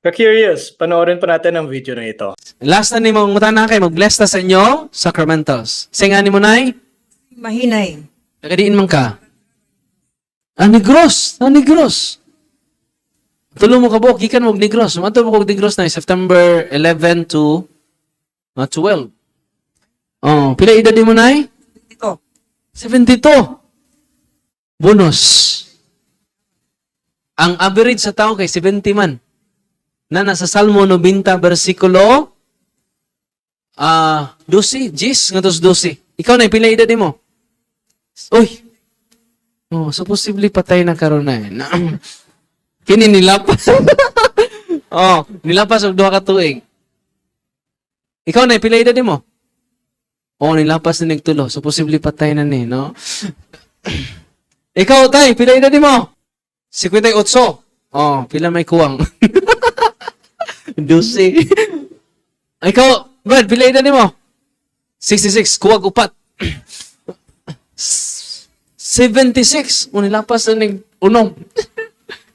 Ka-curious, panoorin pa natin ang video na ito. Last na ni mong mutana kay mag-bless ta sa inyo, sacramentals. Singani mo nay, Mahinay. nagadiin man ka. Ah, negros, ah, negros. Tulo mo ka buok, gikan mo negros. Mato mo kog negros na September 11 to ah, 12. Oh, pila edad ni mo nay? Ito. 72. Bonus. Ang average sa tao kay 70 man. Na nasa Salmo 90 versikulo ah 12, 10 nga tos 12. Ikaw na pila edad mo? Uy. Oh, so posible patay na karon na. eh. Kini nilapas. oh, nilapas og duha ka tuig. Ikaw na pila edad mo? Oh, nilapas na nagtulo. So, posible patay na ni, no? Ikaw, tay, pila edad mo? 58. Oh, pila may kuwang? 12. Ikaw, Brad, pila edad mo? 66. Kuwag upat. 76. Oh, nilapas na nig unom.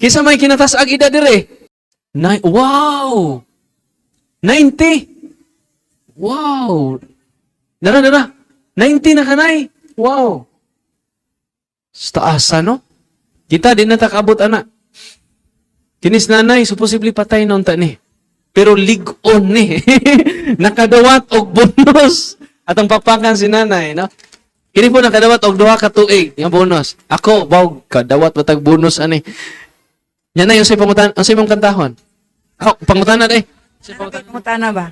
Kisa may kinatas ag edad dire. Ni wow! 90! Wow! Dara, dara. 90 na kanay. Wow. Sa taas, ano? Kita, di na takabot, anak. Kinis nanay, so posible patay na unta ni. Pero ligon ni. Nakadawat og bonus. At ang papakan si nanay, no? Kini po nakadawat og duha ka tuig, yung bonus. Ako, wow, kadawat batag bonus ani. Yan na yung say pangutan, ang say mong kantahon. Ako, pangutan na eh. Say Ano pangutan. na ba?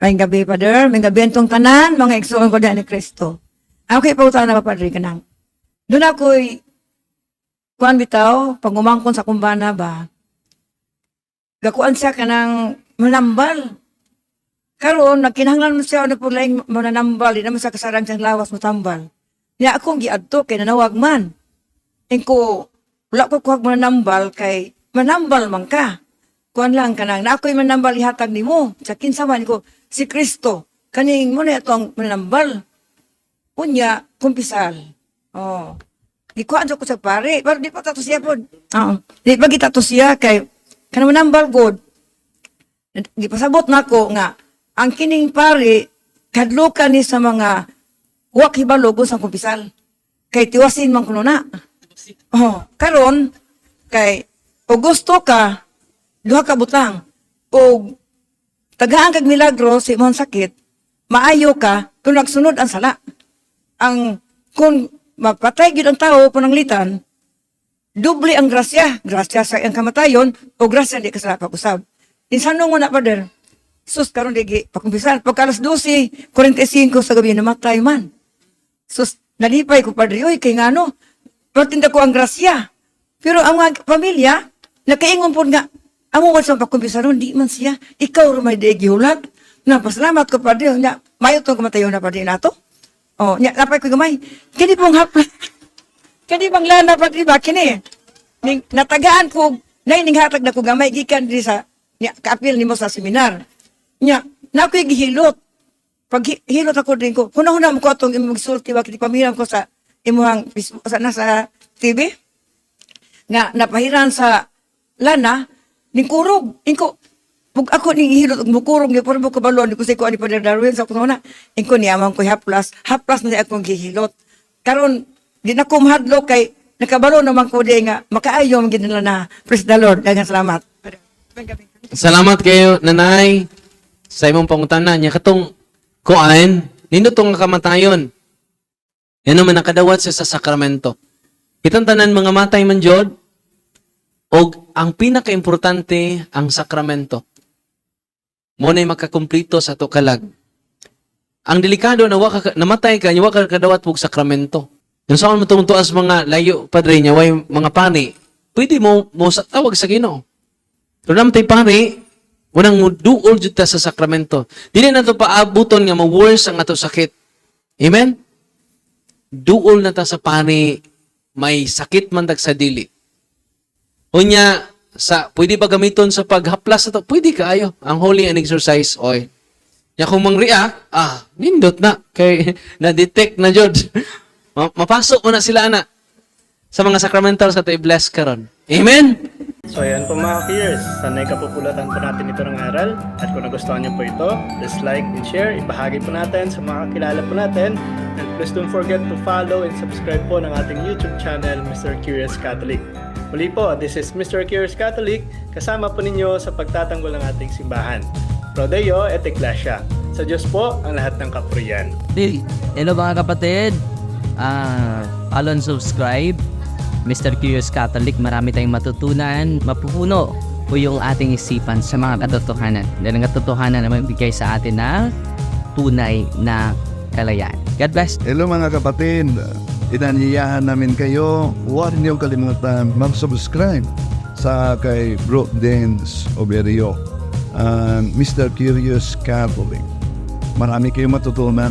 May gabi, Pader. May gabi itong tanan, mga igsoon ko ni Kristo. Ako kayo pangutana ba, Padre, kanang? Doon ako'y, kuan bitaw, pag umangkon sa kumbana ba, gakuan siya kanang manambal. Karon nagkinahanglan siya na pulay mananambal, di naman sa kasarang siyang lawas mo tambal. Niya akong giadto kay nanawag man. Engko, wala ko kuhag mananambal kay manambal man ka. Kuan lang kanang na ako'y manambal ihatag nimo. Sa kinsa man ko si Kristo. Kaning mo na itong manambal. Unya, kumpisal. Oh. Gikuan ko sa pare. Pero di pa tato siya po. Oo. Di pa kita to siya kay kanang manambal god. Gipasabot na ko nga ang kining pare kadlukan ni sa mga wak hibalog sa kumpisal. Kay tiwasin man kuno na. Oh, karon kay o ka duha ka butang o tagaan kag milagro sa imong sakit maayo ka kung nagsunod ang sala. Ang kung mapatay gyud ang tao pananglitan doble ang grasya, grasya sa iyang kamatayon o grasya di ka sa pag-usab. Insano mo na pader, sus karon digi pakumpisan pagka alas 12, 45 sa gabi namatay man. Sus nalipay ko padre, oy kay ngano, patinda ko ang grasya. Pero ang mga pamilya, nakaingon po nga, amo wala sa pakumpisan di man siya, ikaw rumay di gihulat. Na pasalamat ko padre, nya mayo to kumatayo na padre nato. Oh, nya napay ko gamay. Kini pong hapla. Kani bang lana pa di ba kini? Ning natagaan ko nay ning hatag na ko gamay gikan di sa nya kaapil nimo sa seminar. Nya na ko gihilot. Pag hi- hilot ako din ko, hunahuna mo ko atong imong sulti wa kiti pamiram ko sa imuhang sa nasa TV. Nga napahiran sa lana ning kurog. Ingko Pag ako ning hilot og mukurog ni pero ko balon ko say ko ani pa sa kuno na. Ingko niyaman ko haplas, haplas na akong gihilot. Karon di na ko mahadlok kay nakabalo naman ko di nga makaayo nila na praise the Lord daghang salamat Salamat kayo, nanay, sa imong pangutanan niya. Katong kuan, nino tong kamatayon. Yan naman nakadawat siya sa sakramento. Kitang tanan mga matay man jod, og ang pinaka-importante ang sakramento. Mo na makakumplito sa to kalag. Ang delikado na waka, namatay ka, wa ka kadawat pug sakramento. Yung saan mo tumutuas mga layo, padre niya, way mga pani, pwede mo, mo sa tawag sa Ginoo. Pero naman tayo pare, unang muduol jud ta sa sakramento. Dili na to paabuton nga ma-worse ang ato sakit. Amen? Duol na ta sa pare, may sakit man dag sa dili. Unya, sa, pwede ba gamiton sa paghaplas sa to? Pwede kaayo. Ang holy and exercise oil. Ya kung mang-react, ah, nindot na. Kay, na-detect na jud. Ma- Mapasok mo na sila, anak. Sa mga sacramentals ka to i-bless karon. Amen? So ayan po mga peers, sanay kapupulatan po natin ito ng aral at kung nagustuhan niyo po ito, please like and share, ibahagi po natin sa mga kakilala po natin and please don't forget to follow and subscribe po ng ating YouTube channel, Mr. Curious Catholic. Muli po, this is Mr. Curious Catholic, kasama po ninyo sa pagtatanggol ng ating simbahan. Pro Deo et Ecclesia. Sa Diyos po ang lahat ng kapurian. Hey, hello mga kapatid. Ah, follow and subscribe. Mr. Curious Catholic, marami tayong matutunan, mapupuno po yung ating isipan sa mga katotohanan. Dahil ang katotohanan na magbigay sa atin ng tunay na kalayaan. God bless. Hello mga kapatid, inanyayahan namin kayo, huwag niyong kalimutan mag-subscribe sa kay Bro Dens Oberio, and Mr. Curious Catholic. Marami kayong matutunan